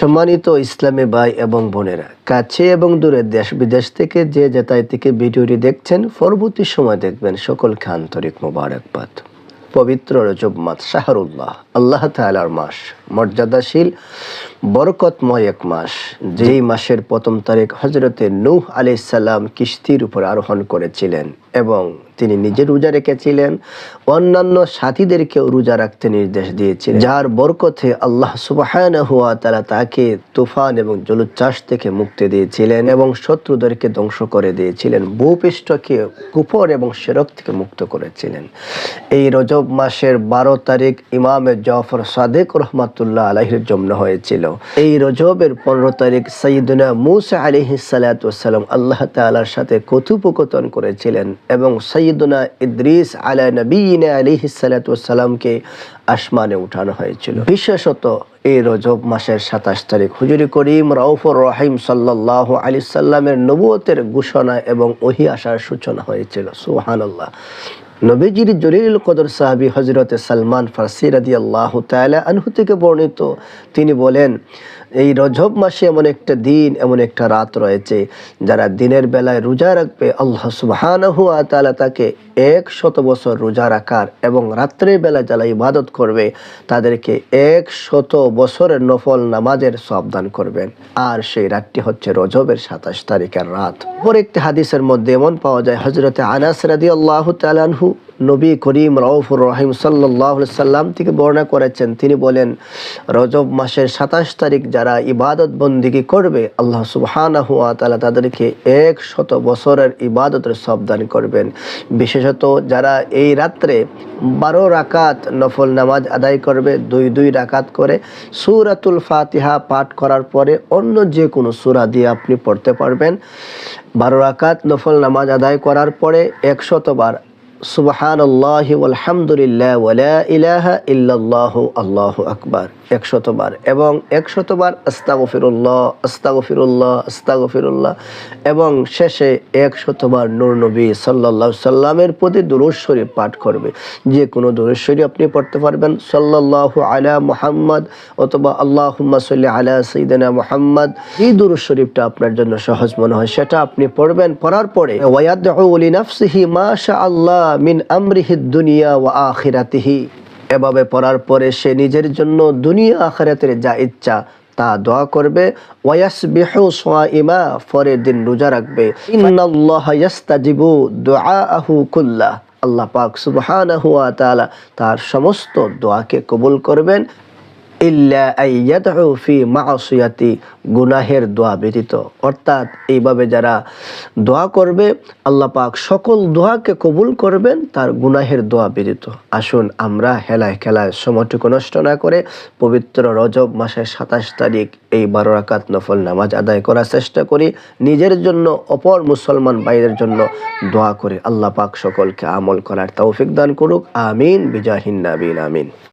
সম্মানিত ইসলামী ভাই এবং বোনেরা, কাছে এবং দূরের দেশ বিদেশ থেকে যে যেতাই থেকে ভিডিওটি দেখছেন, পরবর্তী সময় দেখবেন সকলকে আন্তরিক মোবারকবাদ। পবিত্র রজব মাস শাহরুল্লাহ, আল্লাহ তাআলার মাস, মর্যাদাশীল, বরকতময় এক মাস, যেই মাসের প্রথম তারিখ হজরতে নূহ আলাইহিস সালাম কিস্তির উপর আরোহণ করেছিলেন এবং তিনি নিজে রোজা রেখেছিলেন। অন্যান্য সাথীদেরকেও রোজা রাখতে নির্দেশ দিয়েছিলেন। যার বরকতে আল্লাহ সুবহানাহু ওয়া তাআলা তাকে তুফান এবং জলোচ্ছ্বাস থেকে মুক্তি দিয়েছিলেন এবং শত্রুদেরকে ধ্বংস করে দিয়েছিলেন। ভূপৃষ্ঠকে কুপর এবং সেরক থেকে মুক্ত করেছিলেন। এই রজব মাসের বারো তারিখ ইমামে জফর সাদেক রহমাতুল্লাহ আলাহির জন্ম হয়েছিল। এই রজবের পনেরো তারিখ সঈদুনা মুসা আলিহি সালাতাম আল্লাহ তালার সাথে কথোপকথন করেছিলেন এবং সঈদুনা ইদ্রিস আলা নবীনা আলিহি সালাতামকে আসমানে উঠানো হয়েছিল। বিশেষত এই রজব মাসের সাতাশ তারিখ হুজুরি করিম রাউফুর রহিম সাল্লাহ আলি সাল্লামের নবুয়তের ঘোষণা এবং ওহি আসার সূচনা হয়েছিল। সুহান আল্লাহ নবীজির জলিল কদর সাহাবি হজরতে সালমান ফার্সি রাদি আল্লাহ তালা আনহু থেকে বর্ণিত। তিনি বলেন এই রজব মাসে এমন একটা দিন, এমন একটা রাত রয়েছে যারা দিনের বেলায় রোজা রাখবে। আল্লাহ সুবহানাহু ওয়া তাআলা তাকে এক শত বছর রোজা রাখার এবং রাত্রের বেলা যারা ইবাদত করবে, তাদেরকে এক শত বছরের নফল নামাজের সাবধান করবেন। আর সেই রাতটি হচ্ছে রজবের সাতাশ তারিখের রাত। পর একটি হাদিসের মধ্যে এমন পাওয়া যায় হজরতে আনাস রাদি আল্লাহ তালানহু নবী করিম রউফুর রহিম সাল্লাহ সাল্লাম থেকে বর্ণনা করেছেন। তিনি বলেন, রজব মাসের সাতাশ তারিখ যারা ইবাদত বন্দিগি করবে, আল্লাহ সুবহানা হুয়া তালা তাদেরকে এক শত বছরের ইবাদতের সাবধান করবেন। বিশেষত যারা এই রাত্রে বারো রাকাত নফল নামাজ আদায় করবে, দুই দুই রাকাত করে সুরাতুল ফাতিহা পাঠ করার পরে অন্য যে কোনো সুরা দিয়ে আপনি পড়তে পারবেন। বারো রাকাত নফল নামাজ আদায় করার পরে একশতবার সুবহান আল্লাহ আলহামদুলিল্লাহ ওয়ালা ইলাহা ইল্লাল্লাহ আল্লাহ আকবার, একশতবার। এবং একশতবার আস্তাগফিরুল্লাহ আস্তাগফিরুল্লাহ আস্তাগফিরুল্লাহ। এবং শেষে একশতবার নবী সাল্লাল্লাহু সাল্লামের প্রতি দুরূদ শরীফ পাঠ করবে। যে কোনো শরীফ আপনি পড়তে পারবেন। সাল্লাল্লাহু আলা মুহাম্মদ অথবা আল্লাহুম্মা সাল্লি আলা সাইয়্যিদিনা মুহাম্মদ। এই দুরূদ শরীফটা আপনার জন্য সহজ মনে হয়। সেটা আপনি পড়বেন, পড়ার পরে। ওয়ায়াদউ লিনাফসিহি মা আল্লাহ মিন আমরিহি দুনিয়া ওয়া আখিরাতিহি। এভাবে পড়ার পরে সে নিজের জন্য দুনিয়া আখিরাতের যা ইচ্ছা তা দোয়া করবে। ওয়াস বিহু ইমা পরের দিন রোজা রাখবে। ইন্নাল্লাহ দোয়া আহু কুল্লাহ। আল্লাহ পাক সুবহানাহু ওয়া তাআলা তার সমস্ত দোয়াকে কবুল করবেন। ইল্লা মাসিয়াতি, গুনাহের দোয়া ব্যতীত। অর্থাৎ এইভাবে যারা দোয়া করবে, আল্লাহ পাক সকল দোয়াকে কবুল করবেন, তার গুনাহের দোয়া ব্যতীত। আসুন আমরা হেলায় খেলায় সময়টুকু নষ্ট না করে পবিত্র রজব মাসের সাতাশ তারিখ এই বারো রাকাত নফল নামাজ আদায় করার চেষ্টা করি। নিজের জন্য, অপর মুসলমান ভাইদের জন্য দোয়া করে। আল্লাহ পাক সকলকে আমল করার তৌফিক দান করুক। আমিন। বিজাহিন নাবিন আমিন।